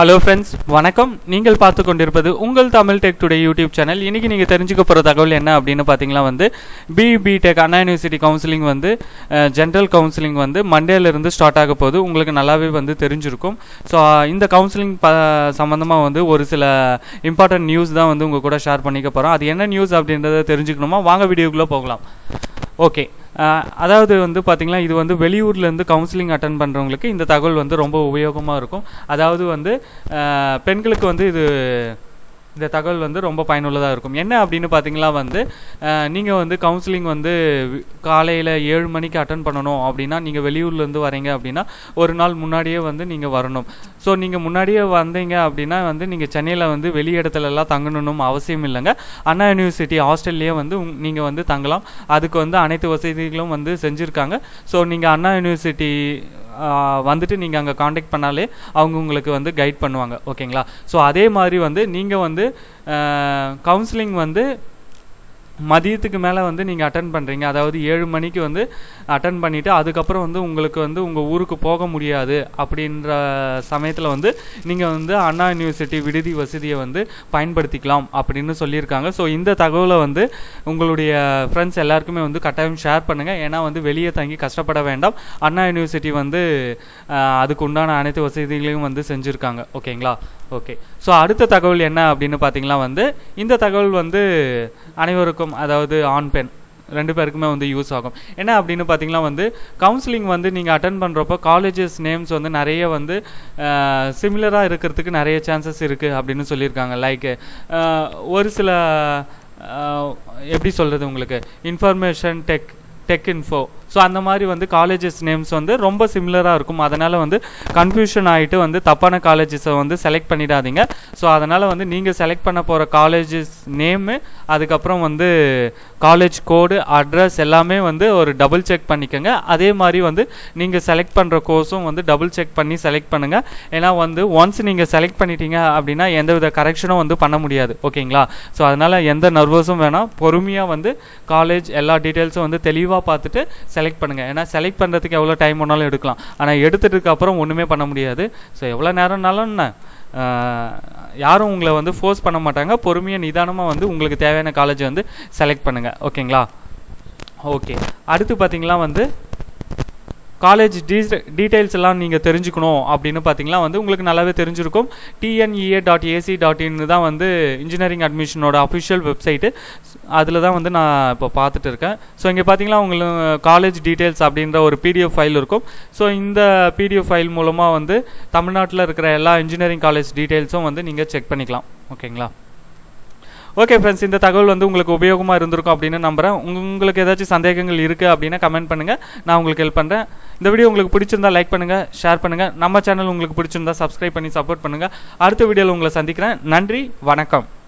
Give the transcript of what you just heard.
Hello friends வணக்கம். நீங்கள் பார்த்து கொண்டிருப்பது உங்கள் Tamil tech today YouTube channel இன்றைக்கி நீங்கள் தெரிஞ்சுக்க போகிற தகவல் என்ன அப்படின்னு பார்த்தீங்கன்னா வந்து பிபி டெக் அண்ணா யூனிவர்சிட்டி கவுன்சிலிங் வந்து ஜென்ரல் கவுன்சிலிங் வந்து மண்டேலேருந்து ஸ்டார்ட் ஆக போகுது. உங்களுக்கு நல்லாவே வந்து தெரிஞ்சிருக்கும். ஸோ இந்த கவுன்சிலிங் ப சம்மந்தமாக வந்து ஒரு சில இம்பார்ட்டன்ட் நியூஸ் தான் வந்து உங்கள் கூட ஷேர் பண்ணிக்க போகிறோம் அது என்ன நியூஸ் அப்படின்றத தெரிஞ்சுக்கணுமா? வாங்க வீடியோக்குள்ளே போகலாம். ஓகே அதாவது வந்து பார்த்திங்கன்னா இது வந்து வெளியூர்லேருந்து கவுன்சிலிங் அட்டன் பண்ணுறவங்களுக்கு இந்த தகவல் வந்து ரொம்ப உபயோகமாக இருக்கும். அதாவது வந்து பெண்களுக்கு வந்து இது இந்த தகவல் வந்து ரொம்ப பயனுள்ளதாக இருக்கும். என்ன அப்படின்னு பார்த்தீங்கன்னா வந்து நீங்கள் வந்து கவுன்சிலிங் வந்து காலையில் ஏழு மணிக்கு அட்டன் பண்ணணும் அப்படின்னா நீங்கள் வெளியூர்லேருந்து வரீங்க அப்படின்னா ஒரு நாள் முன்னாடியே வந்து நீங்கள் வரணும். ஸோ நீங்கள் முன்னாடியே வந்தீங்க அப்படின்னா வந்து நீங்கள் சென்னையில் வந்து வெளி இடத்துலலாம் தங்கணும் தங்கணும்னு அவசியம் இல்லைங்க. அண்ணா யூனிவர்சிட்டி ஹாஸ்டல்லையே வந்து நீங்கள் வந்து தங்கலாம். அதுக்கு வந்து அனைத்து வசதிகளும் வந்து செஞ்சுருக்காங்க. ஸோ நீங்கள் அண்ணா யூனிவர்சிட்டி வந்துட்டு நீங்கள் அங்கே காண்டாக்ட் பண்ணாலே அவங்க உங்களுக்கு வந்து கைட் பண்ணுவாங்க ஓகேங்களா ஸோ அதே மாதிரி வந்து நீங்கள் வந்து கவுன்சிலிங் வந்து மதியத்துக்கு மேலே வந்து நீங்கள் அட்டன் பண்ணுறீங்க அதாவது ஏழு மணிக்கு வந்து அட்டன் பண்ணிவிட்டு அதுக்கப்புறம் வந்து உங்களுக்கு வந்து உங்கள் ஊருக்கு போக முடியாது அப்படின்ற சமயத்தில் வந்து நீங்கள் வந்து அண்ணா யூனிவர்சிட்டி விடுதி வசதியை வந்து பயன்படுத்திக்கலாம் அப்படின்னு சொல்லியிருக்காங்க. ஸோ இந்த தகவலை வந்து உங்களுடைய ஃப்ரெண்ட்ஸ் எல்லாருக்குமே வந்து கட்டாயம் ஷேர் பண்ணுங்கள் ஏன்னா வந்து வெளியே தங்கி கஷ்டப்பட வேண்டாம். அண்ணா யூனிவர்சிட்டி வந்து அதுக்கு உண்டான அனைத்து வசதிகளையும் வந்து செஞ்சுருக்காங்க. ஓகேங்களா ஓகே ஸோ அடுத்த தகவல் என்ன அப்படின்னு பார்த்தீங்கன்னா வந்து இந்த தகவல் வந்து அனைவருக்கும் அதாவது ஆண் பெண் ரெண்டு பேருக்குமே வந்து யூஸ் ஆகும். என்ன அப்படின்னு பார்த்தீங்கன்னா வந்து கவுன்சிலிங் வந்து நீங்கள் அட்டன் பண்ணுறப்போ காலேஜஸ் நேம்ஸ் வந்து நிறைய வந்து சிமிலராக இருக்கிறதுக்கு நிறைய சான்சஸ் இருக்குது அப்படின்னு சொல்லியிருக்காங்க. லைக் ஒரு சில எப்படி சொல்கிறது உங்களுக்கு? Information tech tech info so அந்த மாதிரி வந்து காலேஜஸ் நேம்ஸ் வந்து ரொம்ப சிமிலராக இருக்கும். அதனால் வந்து கன்ஃபியூஷன் ஆகிட்டு வந்து தப்பான காலேஜஸை வந்து செலக்ட் பண்ணிடாதீங்க. ஸோ அதனால் வந்து நீங்கள் செலக்ட் பண்ண போகிற காலேஜஸ் நேமு அதுக்கப்புறம் வந்து காலேஜ் கோடு அட்ரஸ் எல்லாமே வந்து ஒரு டபுள் செக் பண்ணிக்கோங்க. அதே மாதிரி வந்து நீங்கள் செலக்ட் பண்ணுற கோர்ஸும் வந்து டபுள் செக் பண்ணி செலக்ட் பண்ணுங்கள் ஏன்னா வந்து ஒன்ஸ் நீங்கள் செலக்ட் பண்ணிட்டீங்க அப்படின்னா எந்தவித கரெக்ஷனும் வந்து பண்ண முடியாது. ஓகேங்களா ஸோ அதனால் எந்த நர்வஸும் வேணாம். பொறுமையாக வந்து காலேஜ் எல்லா டீட்டெயில்ஸும் வந்து தெளிவாக பார்த்துட்டு செலக்ட் பண்ணுங்கள் ஏன்னா செலக்ட் பண்ணுறதுக்கு எவ்வளோ டைம் வேணாலும் எடுக்கலாம். ஆனால் எடுத்துட்டுக்கு அப்புறம் ஒன்றுமே பண்ண முடியாது. ஸோ எவ்வளோ நேரம்னாலும் என்ன? யாரும் உங்களை வந்து ஃபோர்ஸ் பண்ண மாட்டாங்க. பொறுமையாக நிதானமாக வந்து உங்களுக்கு தேவையான காலேஜ் வந்து செலக்ட் பண்ணுங்கள் ஓகேங்களா ஓகே அடுத்து பார்த்தீங்கன்னா வந்து காலேஜ் டீ டீட்டெயில்ஸ் எல்லாம் நீங்கள் தெரிஞ்சுக்கணும் அப்படின்னு பார்த்தீங்கன்னா வந்து உங்களுக்கு நல்லாவே தெரிஞ்சிருக்கும். T N E A dot A C dot in தான் வந்து இன்ஜினியரிங் அட்மிஷனோட அஃபிஷியல் வெப்சைட்டு அதில் தான் வந்து நான் இப்போ பார்த்துட்டு இருக்கேன். ஸோ இங்கே பார்த்தீங்கன்னா உங்களுக்கு காலேஜ் டீட்டெயில்ஸ் அப்படின்ற ஒரு பிடிஎஃப் ஃபைல் இருக்கும். ஸோ இந்த பிடிஎஃப் ஃபைல் மூலமாக வந்து தமிழ்நாட்டில் இருக்கிற எல்லா இன்ஜினியரிங் காலேஜ் டீட்டெயில்ஸும் வந்து நீங்கள் செக் பண்ணிக்கலாம். ஓகேங்களா ஓகே ஃப்ரெண்ட்ஸ் இந்த தகவல் வந்து உங்களுக்கு உபயோகமாக இருந்திருக்கும் அப்படின்னு நம்புறேன். உங்க- உங்களுக்கு ஏதாச்சும் சந்தேகங்கள் இருக்குது அப்படின்னா கமெண்ட் பண்ணுங்கள் நான் உங்களுக்கு ஹெல்ப் பண்ணுறேன் இந்த வீடியோ உங்களுக்கு பிடிச்சிருந்தா லைக் பண்ணுங்கள் ஷேர் பண்ணுங்கள் நம்ம சேனல் உங்களுக்கு பிடிச்சிருந்தா சப்ஸ்கிரைப் பண்ணி சப்போர்ட் பண்ணுங்கள் அடுத்த வீடியோவில் உங்களை சந்திக்கிறேன். நன்றி வணக்கம்.